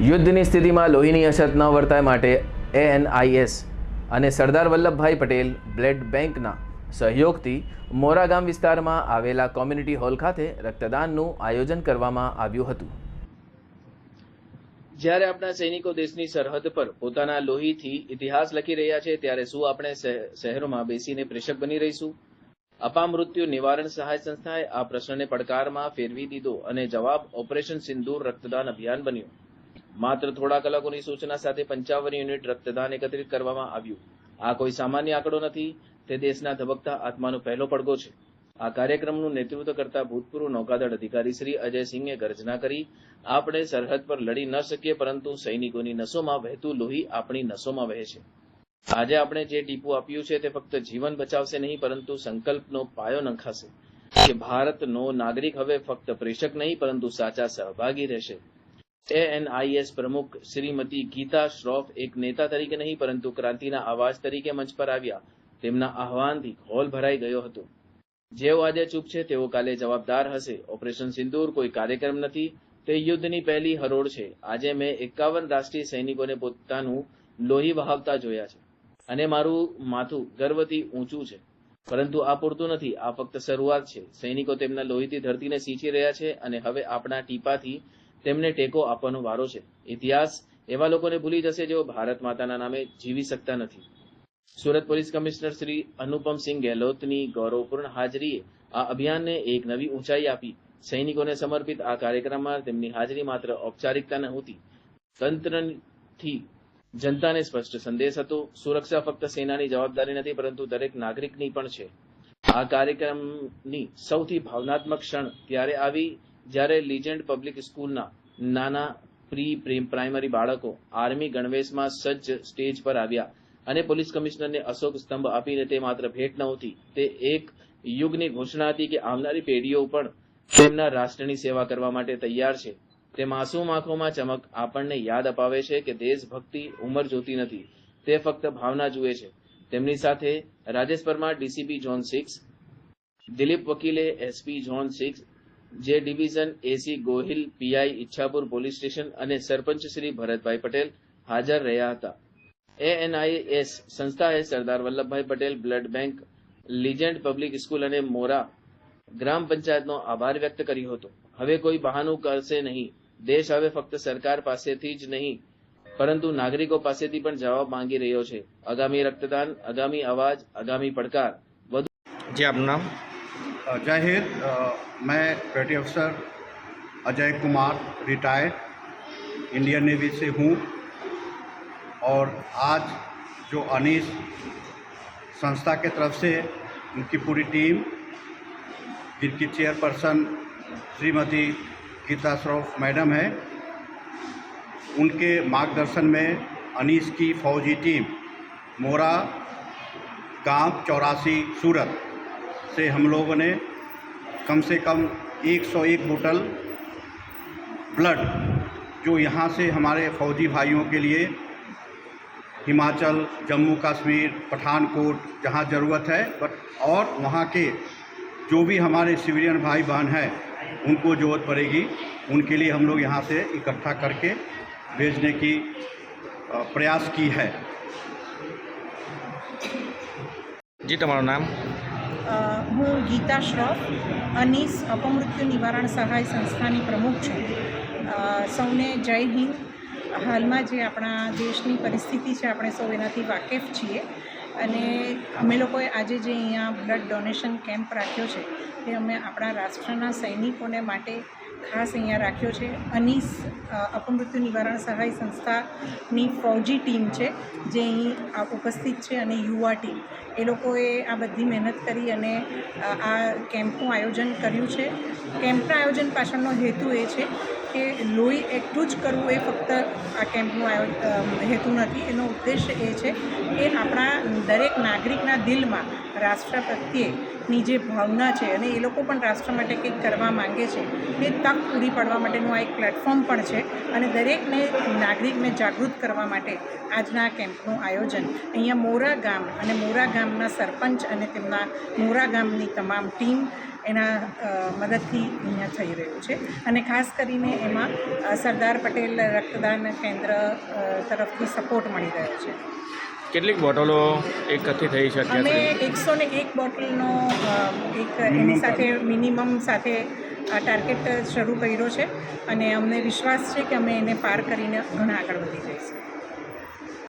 યુદ્ધની સ્થિતિમાં લોહીની અછત ન વર્તાય માટે એએનઆઈએસ અને સરદાર વલ્લભભાઈ પટેલ બ્લડ બેંકના સહયોગથી મોરા ગામ વિસ્તારમાં આવેલા કોમ્યુનિટી હોલ ખાતે રક્તદાનનું આયોજન કરવામાં આવ્યું હતું. જ્યારે આપણા સૈનિકો દેશની સરહદ પર પોતાના લોહીથી ઇતિહાસ લખી રહ્યા છે, ત્યારે શું આપણે શહે- શહેરોમાં બેસીને પ્રેષક બની રહીશું? અપામૃત્યુ નિવારણ સહાય સંસ્થાએ આ પ્રશ્નને પડકારમાં ફેરવી દીધો અને જવાબ ઓપરેશન સિંદૂર રક્તદાન અભિયાન બન્યું. માત્ર થોડા કલાકોની સૂચના સાથે પંચાવન યુનિટ રક્તદાન એકત્રિત કરવામાં આવ્યું. આ કોઈ સામાન્ય આંકડો નથી. તે દેશના ધબકતા આત્માનો પહેલો પડઘો છે. આ કાર્યક્રમનું નેતૃત્વ કરતા ભૂતપૂર્વ નૌકાદળ અધિકારી શ્રી અજયસિંહે ગર્જના કરી, આપણે સરહદ પર લડી ન શકીએ, પરંતુ સૈનિકોની નસોમાં વહેતું લોહી આપણી નસોમાં વહે છે. આજે આપણે જે ટીપું આપ્યું છે તે ફક્ત જીવન બચાવશે નહીં, પરંતુ સંકલ્પનો પાયો નંખાશે. કે ભારતનો નાગરિક હવે ફક્ત પ્રેષક નહીં, પરંતુ સાચા સહભાગી રહેશે. એએનઆઈએસ પ્રમુખ શ્રીમતી ગીતા શ્રોફ એક નેતા તરીકે નહીં, પરંતુ ક્રાંતિના અવાજ તરીકે મંચ પર આવ્યા. તેમના આહવાનથી હોલ ભરાઈ ગયો હતો. જેઓ આજે ચૂપ છે, તેઓ કાલે જવાબદાર હશે. ઓપરેશન સિંદૂર કોઈ કાર્યક્રમ નથી. તે યુદ્ધની પહેલી હરોળ છે. આજે મેં એકાવન રાષ્ટ્રીય સૈનિકોને પોતાનું લોહી વહાવતા જોયા છે. અને મારું માથું ગર્વથી ઊંચું છે. પરંતુ આ પૂરતું નથી. આ ફક્ત શરૂઆત છે. સૈનિકો તેમના લોહીથી ધરતીને સીંચી રહ્યા છે અને હવે આપણા ટીપાથી તેમને ટેકો આપવાનો વારો છે. ઇતિહાસ એવા લોકોને ભૂલી જશે જેઓ ભારત માતાના નામે જીવી શકતા નથી. સુરત પોલીસ કમિશનર શ્રી અનુપમસિંહ ગેહલોતની ગૌરવપૂર્ણ હાજરીએ આ અભિયાનને એક નવી ઊંચાઈ આપી. સૈનિકોને સમર્પિત આ કાર્યક્રમમાં તેમની હાજરી માત્ર ઔપચારિકતા નહોતી. તંત્રથી જનતાને સ્પષ્ટ સંદેશ હતો, સુરક્ષા ફક્ત સેનાની જવાબદારી નથી, પરંતુ દરેક નાગરિકની પણ છે. આ કાર્યક્રમની સૌથી ભાવનાત્મક ક્ષણ ત્યારે આવી જ્યારે લીજેન્ડ પબ્લિક સ્કૂલના નાના પ્રી, પ્રી- પ્રાઇમરી બાળકો આર્મી ગણવેશમાં સજ્જ સ્ટેજ પર આવ્યા અને પોલીસ કમિશનરને અશોક સ્તંભ આપીને તે માત્ર ભેટ નહોતી, તે એક યુગની ઘોષણા હતી કે આવનારી પેઢીઓ પણ તેમના રાષ્ટ્રની સેવા કરવા માટે તૈયાર છે. તે માસૂમ આંખોમાં ચમક આપણને યાદ અપાવે છે કે દેશભક્તિ ઉંમર જોતી નથી, તે ફક્ત ભાવના જુએ છે. તેમની સાથે Rajesh Parmar DCP zone six Dilip વકીલે SP zone six J division AC Gohil, PI Ichhapur police station અને સરપંચ શ્રી ભરતભાઈ પટેલ હાજર રહ્યા હતા. એએનઆઈએસ સંસ્થાએ Sardar Vallabhbhai Patel, blood bank, legend public school અને મોરા ગ્રામ પંચાયતનો આભાર વ્યક્ત કર્યો હતો. હવે કોઈ બહાનું કરશે નહીં. દેશ હવે ફક્ત સરકાર પાસેથી જ નહીં, પરંતુ નાગરિકો પાસેથી પણ જવાબ માંગી રહ્યો છે. આગામી રક્તદાન, આગામી અવાજ, આગામી પડકાર, વધુ જે, આપનું નામ? जय हिंद। मैं पेटी अफसर Ajay Kumar retired Indian navy से हूँ। और आज जो अनीस संस्था के तरफ़ से उनकी पूरी टीम, जिनकी चेयरपर्सन श्रीमती गीता श्रॉफ मैडम है, उनके मार्गदर्शन में अनीस की फौजी टीम, मोरा गाँव चौरासी, सूरत। से हम लोगों ने कम से कम 101 बोतल ब्लड जो यहाँ से हमारे फौजी भाइयों के लिए हिमाचल, जम्मू, कश्मीर, पठानकोट जहाँ ज़रूरत है बट और वहाँ के जो भी हमारे सिविलियन भाई बहन हैं, उनको ज़रूरत पड़ेगी। उनके लिए हम लोग यहाँ से इकट्ठा करके भेजने की प्रयास की है। जी, तुम्हारा नाम? હું ગીતા શ્રોફ, અનીસ અપમૃત્યુ નિવારણ સહાય સંસ્થાની પ્રમુખ છું. સૌને જય હિન્દ. હાલમાં જે આપણા દેશની પરિસ્થિતિ છે, આપણે સૌ એનાથી વાકેફ છીએ. અને અમે લોકોએ આજે જે અહીંયા બ્લડ ડોનેશન કેમ્પ રાખ્યો છે, તે અમે આપણા રાષ્ટ્રના સૈનિકોને માટે ખાસ અહીંયા રાખ્યો છે. અનીસ અપમૃત્યુ નિવારણ સહાય સંસ્થાની ફૌજી ટીમ છે, જે અહીં ઉપસ્થિત છે અને યુવા ટીમ. એ લોકોએ આ બધી મહેનત કરી અને આ કેમ્પનું આયોજન કર્યું છે. કેમ્પના આયોજન પાછળનો હેતુ એ છે કે લોહી એકઠું જ કરવું એ ફક્ત આ કેમ્પનું આયો હેતુ નથી. એનો ઉદ્દેશ એ છે કે આપણા દરેક નાગરિકના દિલમાં રાષ્ટ્ર પ્રત્યે ની જે ભાવના છે અને એ લોકો પણ રાષ્ટ્ર માટે કંઈક કરવા માંગે છે તે તક પૂરી પાડવા માટેનું આ એક પ્લેટફોર્મ પણ છે અને દરેકને નાગરિકને જાગૃત કરવા માટે આજના આ કેમ્પનું આયોજન. અહીંયા મોરા ગામ અને મોરા ગામના સરપંચ અને તેમના મોરા ગામની તમામ ટીમ એના મદદથી અહીંયા થઈ રહ્યું છે. અને ખાસ કરીને એમાં સરદાર પટેલ રક્તદાન કેન્દ્ર તરફથી સપોર્ટ મળી રહ્યો છે. કેટલીક બોટલો એકઠી થઈ છે અમે એકસો ને એક બોટલનો એક એની સાથે મિનિમમ સાથે આ ટાર્ગેટ શરૂ કર્યો છે. અને અમને વિશ્વાસ છે કે અમે એને પાર કરીને ઘણા આગળ વધી જઈશું.